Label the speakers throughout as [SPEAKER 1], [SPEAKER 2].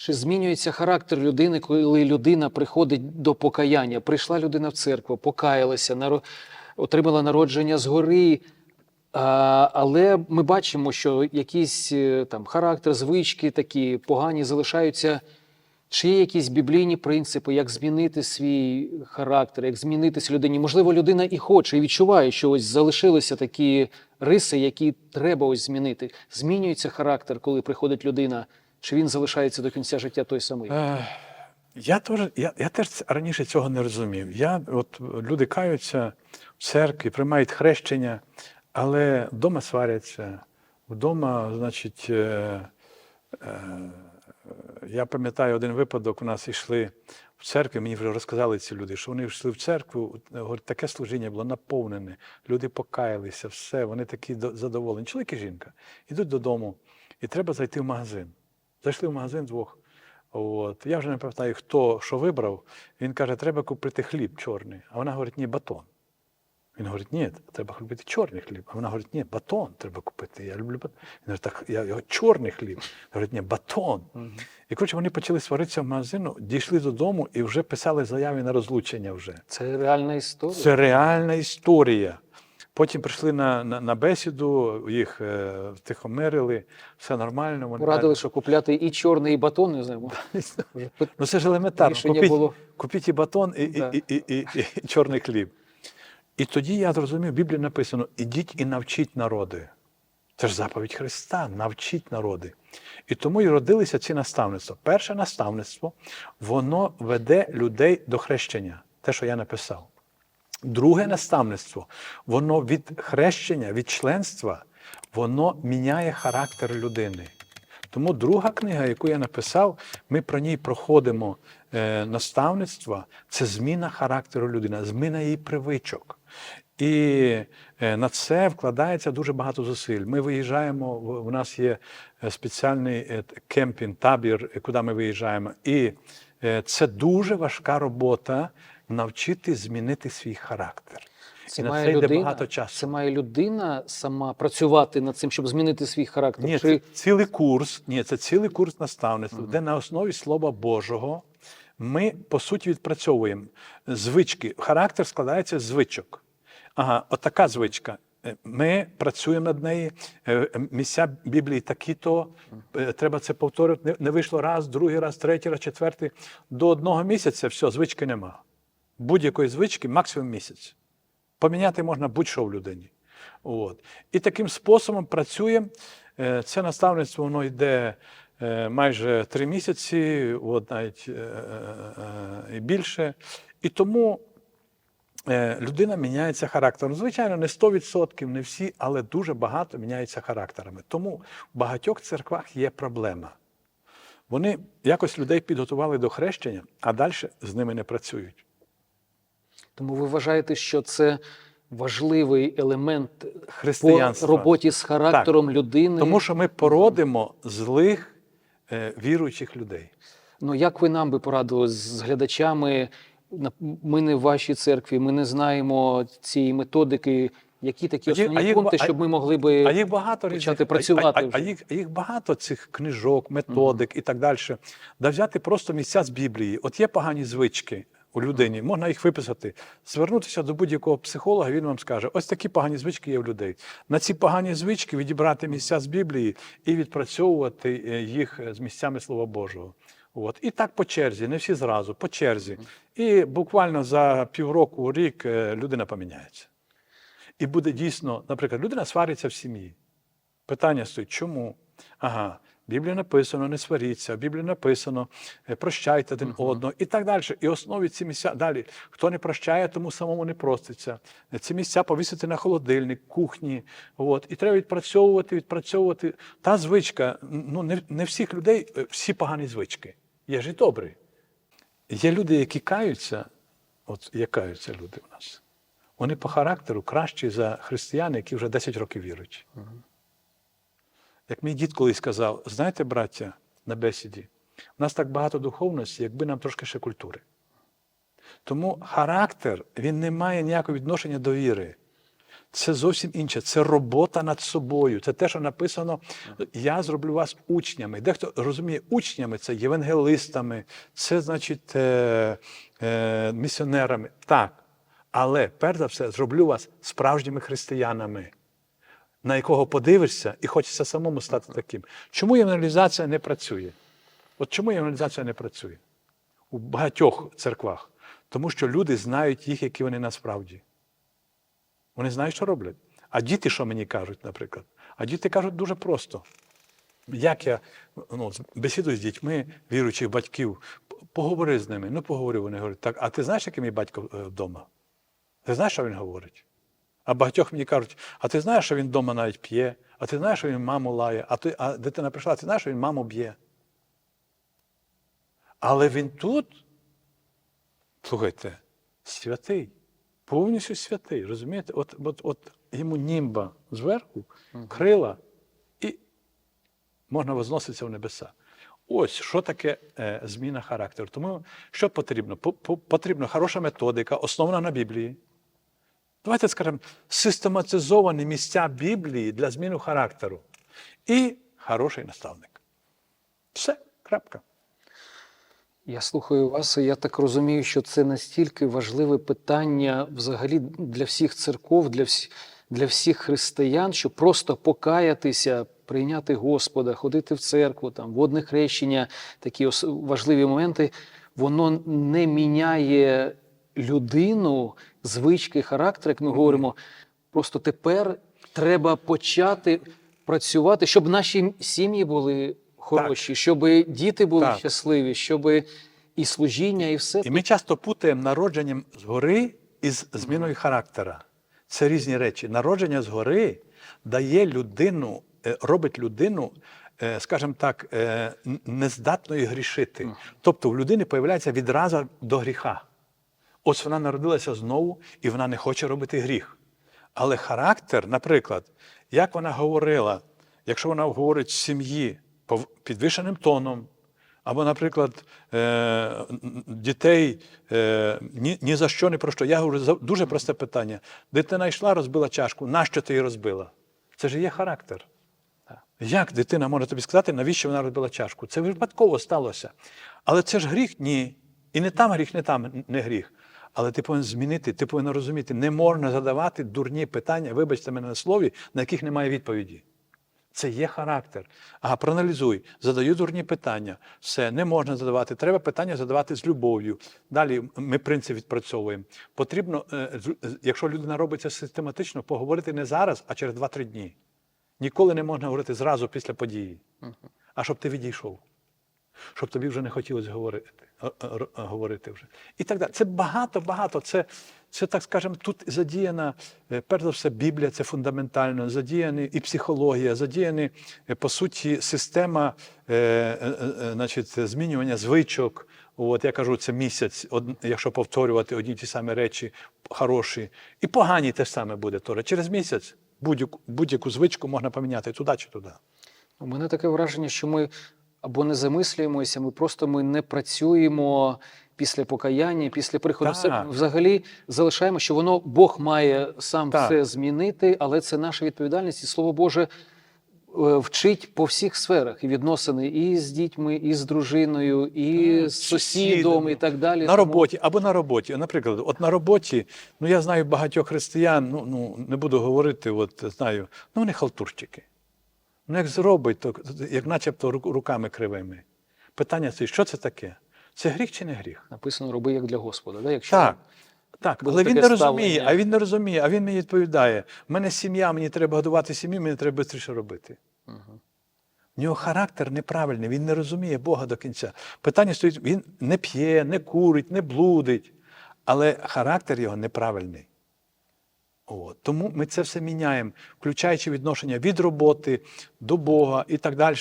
[SPEAKER 1] Чи змінюється характер людини, коли людина приходить до покаяння? Прийшла людина в церкву, покаялася, наро- отримала народження згори. А, але ми бачимо, що якийсь е, там характер, звички такі погані залишаються. Чи є якісь біблійні принципи, як змінити свій характер, як змінитися людині? Можливо, людина і хоче, і відчуває, що ось залишилися такі риси, які треба ось змінити. Змінюється характер, коли приходить людина, чи він залишається до кінця життя той самий?
[SPEAKER 2] Е, Я теж, я, я теж раніше цього не розумів. Я, от, люди каються в церкві, приймають хрещення, але вдома сваряться, вдома, значить, е, е, я пам'ятаю один випадок, у нас йшли в церкві, мені вже розказали ці люди, що вони йшли в церкву, говорить, таке служіння було наповнене, люди покаялися, все, вони такі задоволені. Чоловік і жінка йдуть додому, і треба зайти в магазин. Зайшли в магазин двох. От. Я вже не пам'ятаю, хто що вибрав. Він каже, треба купити хліб чорний. А вона говорить, ні, батон. Він говорить, ні, треба купити чорний хліб. А вона говорить, ні, батон треба купити. Я люблю батон. Він говорить, так я його чорний хліб. Говорить, ні, батон. І коротше, вони почали сваритися в магазину, дійшли додому і вже писали заяви на розлучення вже.
[SPEAKER 1] Це реальна історія.
[SPEAKER 2] Це реальна історія. Потім прийшли на, на, на бесіду, їх е, втихомирили, все нормально. Вони
[SPEAKER 1] Порадили, що купляти і чорний, і батон, не. Вже пи-
[SPEAKER 2] Ну це ж елементарно. Купіть,
[SPEAKER 1] було.
[SPEAKER 2] купіть і батон, і,
[SPEAKER 1] Да.
[SPEAKER 2] і, і, і, і, і чорний хліб. І тоді я зрозумів, в Біблії написано: ідіть і навчіть народи. Це ж заповідь Христа, навчіть народи. І тому і родилися ці наставництва. Перше наставництво, воно веде людей до хрещення, те, що я написав. Друге наставництво, воно від хрещення, від членства, воно міняє характер людини. Тому друга книга, яку я написав, ми про ній проходимо е, наставництва, це зміна характеру людини, зміна її привичок. І е, на це вкладається дуже багато зусиль. Ми виїжджаємо, у нас є е, спеціальний е, кемпінг, табір, куди ми виїжджаємо. І це дуже важка робота навчити змінити свій характер.
[SPEAKER 1] Це
[SPEAKER 2] І на
[SPEAKER 1] має
[SPEAKER 2] це йде багато часу.
[SPEAKER 1] Це має людина сама працювати над цим, щоб змінити свій характер.
[SPEAKER 2] Ні,
[SPEAKER 1] Чи
[SPEAKER 2] це цілий курс. Ні, це цілий курс наставництва, де на основі Слова Божого ми по суті відпрацьовуємо звички. Характер складається з звичок. Ага, отака звичка. Е, Ми працюємо над нею. Е, е, Місця Біблії такі-то. е, Треба це повторювати. Не- Не вийшло раз, другий раз, третій раз, четвертий. До одного місяця все, звички нема. Будь-якої звички максимум місяць. Поміняти можна будь-що в людині. От. І таким способом працюємо. Е, Це наставництво воно йде е, майже три місяці, от навіть е, і більше. І тому людина міняється характером. Звичайно, не 100%, не всі, але дуже багато міняється характерами. Тому в багатьох церквах є проблема. Вони якось людей підготували до хрещення, а далі з ними не працюють.
[SPEAKER 1] Тому ви вважаєте, що це важливий елемент по роботі з характером людини?
[SPEAKER 2] Тому що ми породимо злих е, віруючих людей.
[SPEAKER 1] Ну як ви нам би порадили з глядачами? Ми не в вашій церкві, ми не знаємо цієї методики. Які такі основні
[SPEAKER 2] а їх
[SPEAKER 1] пункти, щоб ми могли би
[SPEAKER 2] А їх багато
[SPEAKER 1] почати
[SPEAKER 2] різних,
[SPEAKER 1] працювати
[SPEAKER 2] а, а, а, їх, а їх багато цих книжок, методик і так далі. Да взяти просто місця з Біблії. От є погані звички у людині, можна їх виписати, звернутися до будь-якого психолога, він вам скаже: ось такі погані звички є в людей. На ці погані звички відібрати місця з Біблії і відпрацьовувати е, їх з місцями Слова Божого. От. І так по черзі, не всі зразу, по черзі. І буквально за півроку, рік е, людина поміняється. І буде дійсно, наприклад, людина свариться в сім'ї. Питання стоїть, чому? Ага, в Біблії написано, не сваріться, в Біблії написано, е, прощайте один одного і так далі. І основі ці місця далі. Хто не прощає, тому самому не проститься. Е, Ці місця повісити на холодильник, кухні. От. І треба відпрацьовувати, відпрацьовувати. Та звичка, ну не, не всіх людей, е, всі погані звички. Є ж і добрі. Є люди, які каються, от як каються люди у нас. Вони по характеру кращі за християн, які вже 10 років вірують. Як мій дід колись сказав, знаєте, браття, на бесіді, у нас так багато духовності, якби нам трошки ще культури. Тому характер він не має ніякого відношення до віри. Це зовсім інше. Це робота над собою. Це те, що написано: я зроблю вас учнями. Дехто розуміє, учнями це євангелистами, це значить е, е, місіонерами. Так. Але перш за все зроблю вас справжніми християнами, на якого подивишся і хочеться самому стати таким. Чому євангелізація не працює? От чому євангелізація не працює? У багатьох церквах. Тому що люди знають їх, які вони насправді. Вони знають, що роблять. А діти, що мені кажуть, наприклад? А діти кажуть дуже просто. Як я ну, бесідую з дітьми віруючих батьків, поговори з ними. Ну, поговорю, вони говорять, так, а ти знаєш, який мій батько е, вдома? Ти знаєш, що він говорить? А багатьох мені кажуть, а ти знаєш, що він вдома навіть п'є, а ти знаєш, що він маму лає, а, ти, а дитина прийшла, а ти знаєш, що він маму б'є. Але він тут, слухайте, святий, повністю святий. Розумієте? От, от, от йому німба зверху, крила, і можна возноситися в небеса. Ось що таке е, зміна характеру. Тому що потрібно? По- по- Потрібна хороша методика, основана на Біблії. Давайте скажемо, систематизовані місця Біблії для зміни характеру. І хороший наставник. Все, крапка.
[SPEAKER 1] Я слухаю вас, і я так розумію, що це настільки важливе питання взагалі для всіх церков, для, всі, для всіх християн, що просто покаятися, прийняти Господа, ходити в церкву, там, водне хрещення, такі важливі моменти, воно не міняє людину, звички, характер, як ми говоримо. Просто тепер треба почати працювати, щоб наші сім'ї були хороші, щоб діти були
[SPEAKER 2] Так.
[SPEAKER 1] щасливі, щоб і служіння, і все.
[SPEAKER 2] І ми часто путаємо народженням згори із зміною характера. Це різні речі. Народження згори дає людину, е, робить людину, е, скажімо так, е, нездатною грішити. Тобто в людини появляється відраза до гріха. Ось вона народилася знову, і вона не хоче робити гріх. Але характер, наприклад, як вона говорила, якщо вона говорить в сім'ї підвищеним тоном, або, наприклад, е, дітей е, ні, ні за що не про що. Я говорю дуже просте питання. Дитина йшла, розбила чашку. Нащо ти її розбила? Це ж є характер. Як дитина може тобі сказати, навіщо вона розбила чашку? Це випадково сталося. Але це ж гріх? Ні. І не там гріх, не там не гріх. Але ти повинен змінити, ти повинен розуміти, не можна задавати дурні питання, вибачте мене на слові, на яких немає відповіді. Це є характер. Ага, проаналізуй, задаю дурні питання. Все, не можна задавати. Треба питання задавати з любов'ю. Далі ми принцип відпрацьовуємо. Потрібно, е, якщо людина робить це систематично, поговорити не зараз, а через 2-3 дні. Ніколи не можна говорити зразу після події, а щоб ти відійшов. Щоб тобі вже не хотілося говорити, говорити вже. І так далі. Це багато, багато. Це, це так скажемо, тут задіяна, е, перш за все, Біблія, це фундаментально, задіяна і психологія, задіяна, е, по суті, система е, значить, змінювання звичок. От я кажу, це місяць, якщо повторювати одні ті самі речі хороші. І погані те ж саме буде. Тора. Через місяць будь-яку, будь-яку звичку можна поміняти туди чи туди.
[SPEAKER 1] У мене таке враження, що ми або не замислюємося, ми просто ми не працюємо після покаяння, після приходу. Все
[SPEAKER 2] Так.
[SPEAKER 1] взагалі залишаємо, що воно Бог має сам
[SPEAKER 2] Так.
[SPEAKER 1] все змінити, але це наша відповідальність, і слово Боже е, вчить по всіх сферах і відносини і з дітьми, і з дружиною, і
[SPEAKER 2] Так,
[SPEAKER 1] з
[SPEAKER 2] з
[SPEAKER 1] сусідом, і так далі.
[SPEAKER 2] На роботі або на роботі. Наприклад, от на роботі, ну я знаю багатьох християн, ну, ну не буду говорити, от знаю, ну вони халтурщики. Ну як зробить, то як начебто руками кривими. Питання стоїть, що це таке? Це гріх чи не гріх?
[SPEAKER 1] Написано роби як для Господа. Да? Якщо
[SPEAKER 2] Так. Так, але він не розуміє,
[SPEAKER 1] ставлення.
[SPEAKER 2] а він не розуміє, а він мені відповідає: в мене сім'я, мені треба годувати сім'ю, мені треба швидше робити. В нього характер неправильний, він не розуміє Бога до кінця. Питання стоїть: він не п'є, не курить, не блудить, але характер його неправильний. От. Тому ми це все міняємо, включаючи відношення від роботи до Бога і так далі.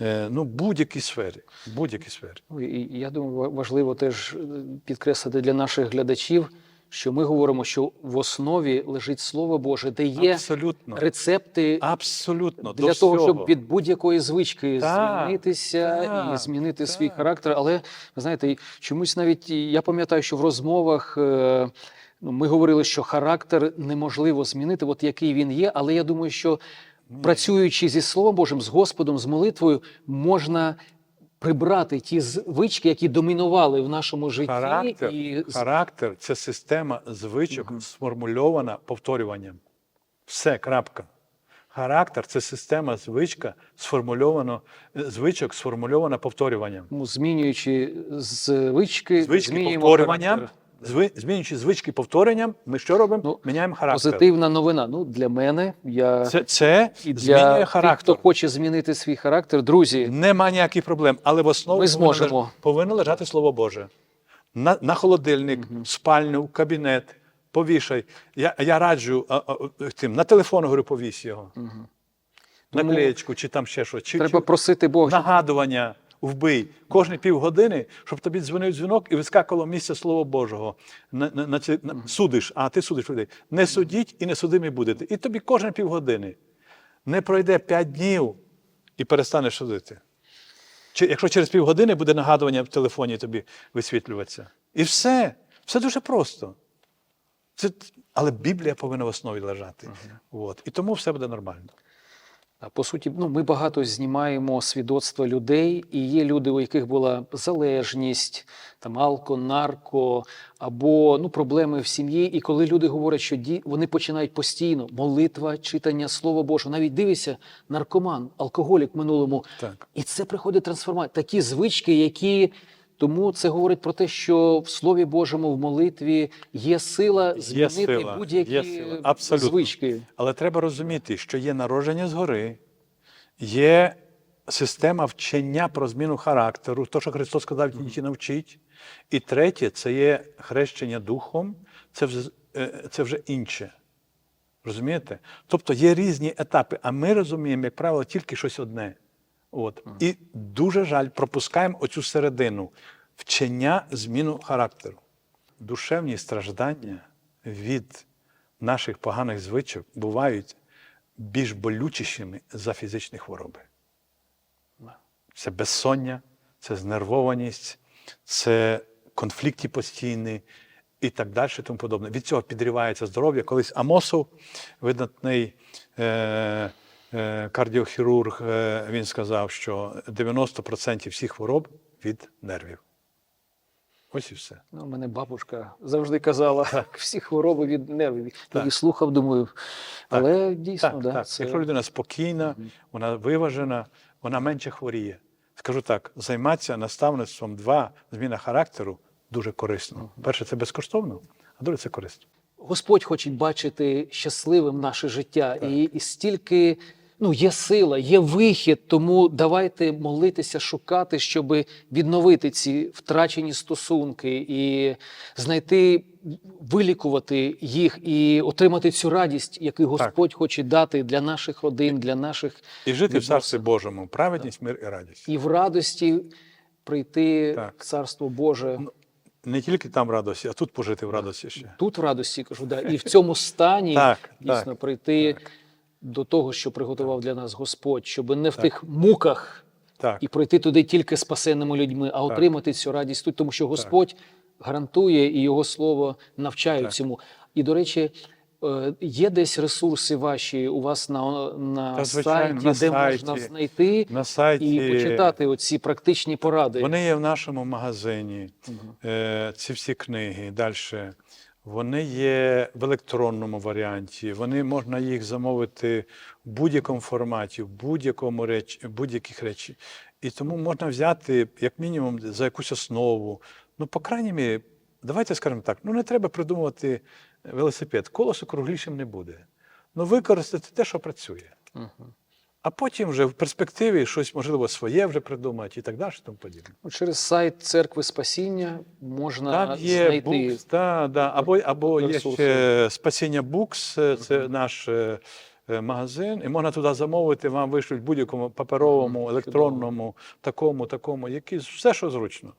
[SPEAKER 2] Е, Ну, будь-які сфері. Будь-які сфері.
[SPEAKER 1] Ну, І і я думаю, важливо теж е, підкреслити для наших глядачів, що ми говоримо, що в основі лежить Слово Боже, де є
[SPEAKER 2] Абсолютно.
[SPEAKER 1] рецепти
[SPEAKER 2] Абсолютно.
[SPEAKER 1] для
[SPEAKER 2] до
[SPEAKER 1] того,
[SPEAKER 2] всього.
[SPEAKER 1] щоб від будь-якої звички
[SPEAKER 2] Так,
[SPEAKER 1] звільнитися і
[SPEAKER 2] так,
[SPEAKER 1] змінити свій характер. Але ви знаєте, чомусь навіть я пам'ятаю, що в розмовах. Ну, ми говорили, що характер неможливо змінити, от який він є, але я думаю, що працюючи зі Словом Божим, з Господом, з молитвою, можна прибрати ті звички, які домінували в нашому житті.
[SPEAKER 2] Характер,
[SPEAKER 1] і
[SPEAKER 2] характер це система звичок, сформульована повторюванням. Все, крапка. Характер це система звичка, сформульовано, звичок, сформульована повторюванням.
[SPEAKER 1] ну, змінюючи звички,
[SPEAKER 2] Звички
[SPEAKER 1] змінюємо
[SPEAKER 2] повторюванням,
[SPEAKER 1] характер.
[SPEAKER 2] Змінюючи звички повторюванням, ми що робимо?
[SPEAKER 1] Ну,
[SPEAKER 2] Міняємо характер.
[SPEAKER 1] Позитивна новина. Ну, для мене, я
[SPEAKER 2] Це, це
[SPEAKER 1] і для
[SPEAKER 2] змінює
[SPEAKER 1] тих,
[SPEAKER 2] характер.
[SPEAKER 1] хто хоче змінити свій характер, друзі,
[SPEAKER 2] Нема ніяких проблем, але в основі
[SPEAKER 1] Ми
[SPEAKER 2] повинно
[SPEAKER 1] зможемо.
[SPEAKER 2] повинно лежати Слово Боже. На, на холодильник, в спальню, кабінет, повішай. Я, я раджу а, а, тим, на телефон говорю, повісь його. На
[SPEAKER 1] Тому
[SPEAKER 2] клеєчку, чи там ще щось. Чи,
[SPEAKER 1] треба
[SPEAKER 2] чи
[SPEAKER 1] просити Бога,
[SPEAKER 2] нагадування вбий. Кожні півгодини, щоб тобі дзвонив дзвінок і вискакувало місце Слова Божого. На, на, на, на, судиш, а ти судиш людей. Не судіть і не судимі будете. І тобі кожні півгодини. Не пройде п'ять днів і перестанеш судити. Чи, якщо через півгодини буде нагадування в телефоні тобі висвітлюватися. І все. Все дуже просто. Це, але Біблія повинна в основі лежати. От. І тому все буде нормально.
[SPEAKER 1] По суті, ну ми багато знімаємо свідоцтва людей, і є люди, у яких була залежність, там алко, нарко або ну проблеми в сім'ї. І коли люди говорять, що ді... вони починають постійно молитва, читання Слова Божого, навіть дивися, наркоман, алкоголік в минулому,
[SPEAKER 2] Так.
[SPEAKER 1] і це приходить трансформація. Такі звички, які тому це говорить про те, що в Слові Божому, в молитві є сила змінити будь-які звички.
[SPEAKER 2] Але треба розуміти, що є народження згори, є система вчення про зміну характеру, то, що Христос сказав, тільки навчить. І третє це є хрещення духом, це вже, це вже інше. Розумієте? Тобто є різні етапи, а ми розуміємо, як правило, тільки щось одне. От. І дуже жаль, пропускаємо оцю середину вчення зміну характеру. Душевні страждання від наших поганих звичок бувають більш болючішими за фізичні хвороби. Це безсоння, це знервованість, це конфлікти постійні і так далі, тому подобне. Від цього підривається здоров'я. Колись Амосов, видатний е, кардіохірург, е, він сказав, що 90% всіх хвороб від нервів. Ось і все.
[SPEAKER 1] Ну, у мене бабушка завжди казала, всі хвороби від нервів. Її слухав, думаю, але дійсно,
[SPEAKER 2] Так,
[SPEAKER 1] да,
[SPEAKER 2] так.
[SPEAKER 1] це...
[SPEAKER 2] Якщо людина спокійна, вона виважена, вона менше хворіє. Скажу так, займатися наставництвом два зміна характеру дуже корисно. Перше, це безкоштовно, а друге це корисно.
[SPEAKER 1] Господь хоче бачити щасливим наше життя. І, і стільки ну, є сила, є вихід, тому давайте молитися, шукати, щоб відновити ці втрачені стосунки і знайти, вилікувати їх і отримати цю радість, яку Господь хоче дати для наших родин, для наших
[SPEAKER 2] І жити в царстві Божому, праведність, мир і радість.
[SPEAKER 1] і в радості прийти
[SPEAKER 2] Так.
[SPEAKER 1] в Царство Боже.
[SPEAKER 2] Не тільки там радості, а тут пожити в радості ще.
[SPEAKER 1] Тут в радості кажу, да, і в цьому стані
[SPEAKER 2] Так,
[SPEAKER 1] дійсно
[SPEAKER 2] так,
[SPEAKER 1] прийти
[SPEAKER 2] так.
[SPEAKER 1] до того, що приготував для нас Господь, щоб не в тих муках
[SPEAKER 2] Так.
[SPEAKER 1] і прийти туди тільки спасеними людьми, а отримати цю радість тут, тому що Господь гарантує і його слово навчає
[SPEAKER 2] Так.
[SPEAKER 1] цьому. І до речі. Е, Є десь ресурси ваші у вас на, на
[SPEAKER 2] Та, звичайно,
[SPEAKER 1] сайті,
[SPEAKER 2] на
[SPEAKER 1] де
[SPEAKER 2] сайті,
[SPEAKER 1] можна знайти
[SPEAKER 2] На сайті
[SPEAKER 1] і почитати оці практичні поради.
[SPEAKER 2] Вони є в нашому магазині, е, ці всі книги. Далі. Вони є в електронному варіанті, вони можна їх замовити в будь-якому форматі, в будь-якому реч, будь-яких речі. І тому можна взяти, як мінімум, за якусь основу. Ну, по крайній мірі, давайте скажемо так: ну не треба придумувати велосипед, колесо круглішим не буде. Ну, використати те, що працює. А потім вже в перспективі щось, можливо, своє вже придумати і так далі, і тому подібне.
[SPEAKER 1] Ну, Через сайт церкви спасіння можна
[SPEAKER 2] Там є
[SPEAKER 1] знайти.
[SPEAKER 2] Books, да, да. або, або є
[SPEAKER 1] ресурси.
[SPEAKER 2] ще спасіння Books, е, це наш е, е, магазин, і можна туди замовити, вам вишлють будь-якому паперовому, електронному, такому, такому, який, все, що зручно.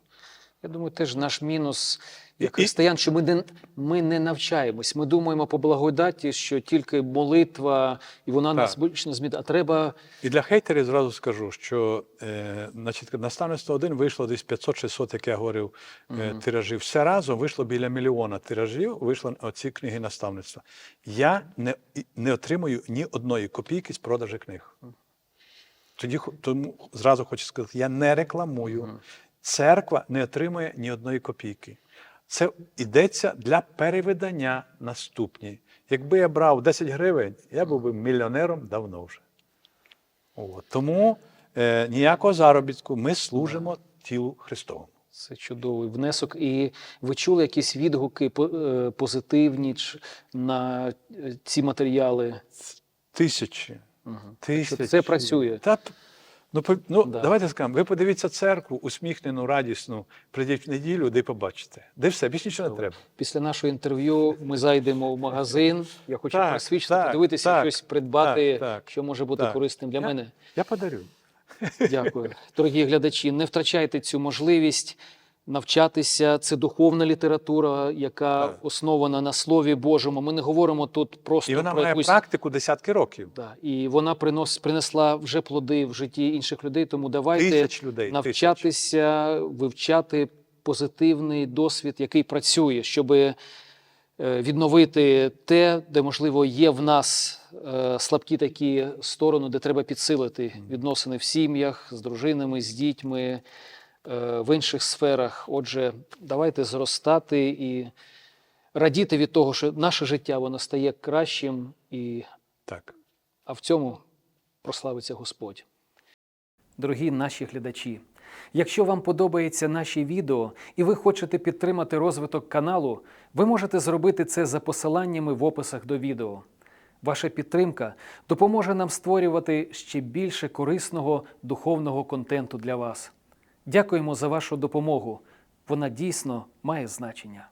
[SPEAKER 1] Я думаю, теж наш мінус як християн, що ми не, ми не навчаємось. Ми думаємо по благодаті, що тільки молитва, і вона нас
[SPEAKER 2] Так.
[SPEAKER 1] більше не змінить. А треба
[SPEAKER 2] І для хейтерів зразу скажу, що е, значить, наставництво 1 вийшло десь 500-600, як я говорив, е, тиражів. Все разом вийшло біля мільйона тиражів, вийшли оці книги наставництва. Я не, не отримую ні одної копійки з продажу книг. Тоді тому зразу хочу сказати, я не рекламую. Церква не отримує ні одної копійки. Це йдеться для перевидання наступні. Якби я брав 10 гривень, я був би мільйонером давно вже. От. Тому е, ніякого заробітку ми служимо тілу Христовому.
[SPEAKER 1] це чудовий внесок. І ви чули якісь відгуки е, позитивні на е, ці матеріали?
[SPEAKER 2] Тисячі. Тисячі.
[SPEAKER 1] це працює.
[SPEAKER 2] Та, ну, по- ну,
[SPEAKER 1] Да.
[SPEAKER 2] Давайте скажемо, ви подивіться церкву, усміхнену, радісну, прийдіть в неділю, де побачите. Де все, більше нічого не треба.
[SPEAKER 1] Після нашого інтерв'ю ми зайдемо в магазин. Я хочу
[SPEAKER 2] Так,
[SPEAKER 1] просвідчити,
[SPEAKER 2] так,
[SPEAKER 1] подивитися,
[SPEAKER 2] так,
[SPEAKER 1] щось придбати,
[SPEAKER 2] так, так,
[SPEAKER 1] що може бути
[SPEAKER 2] так.
[SPEAKER 1] корисним для
[SPEAKER 2] Я-
[SPEAKER 1] мене.
[SPEAKER 2] Я подарю.
[SPEAKER 1] Дякую. Дорогі глядачі, не втрачайте цю можливість навчатися. Це духовна література, яка
[SPEAKER 2] Так.
[SPEAKER 1] основана на Слові Божому. Ми не говоримо тут просто
[SPEAKER 2] І вона
[SPEAKER 1] про
[SPEAKER 2] має
[SPEAKER 1] якусь
[SPEAKER 2] практику десятки років.
[SPEAKER 1] Да, і вона принос, принесла вже плоди в житті інших людей. Тому давайте
[SPEAKER 2] Тисяч людей. тисяч.
[SPEAKER 1] навчатися, вивчати позитивний досвід, який працює, щоб відновити те, де можливо є в нас е, слабкі такі сторони, де треба підсилити відносини в сім'ях з дружинами, з дітьми, е, в інших сферах. Отже, давайте зростати і радіти від того, що наше життя воно стає кращим і
[SPEAKER 2] Так.
[SPEAKER 1] а в цьому прославиться Господь. Дорогі наші глядачі, якщо вам подобається наші відео і ви хочете підтримати розвиток каналу, ви можете зробити це за посиланнями в описах до відео. Ваша підтримка допоможе нам створювати ще більше корисного духовного контенту для вас. Дякуємо за вашу допомогу. Вона дійсно має значення.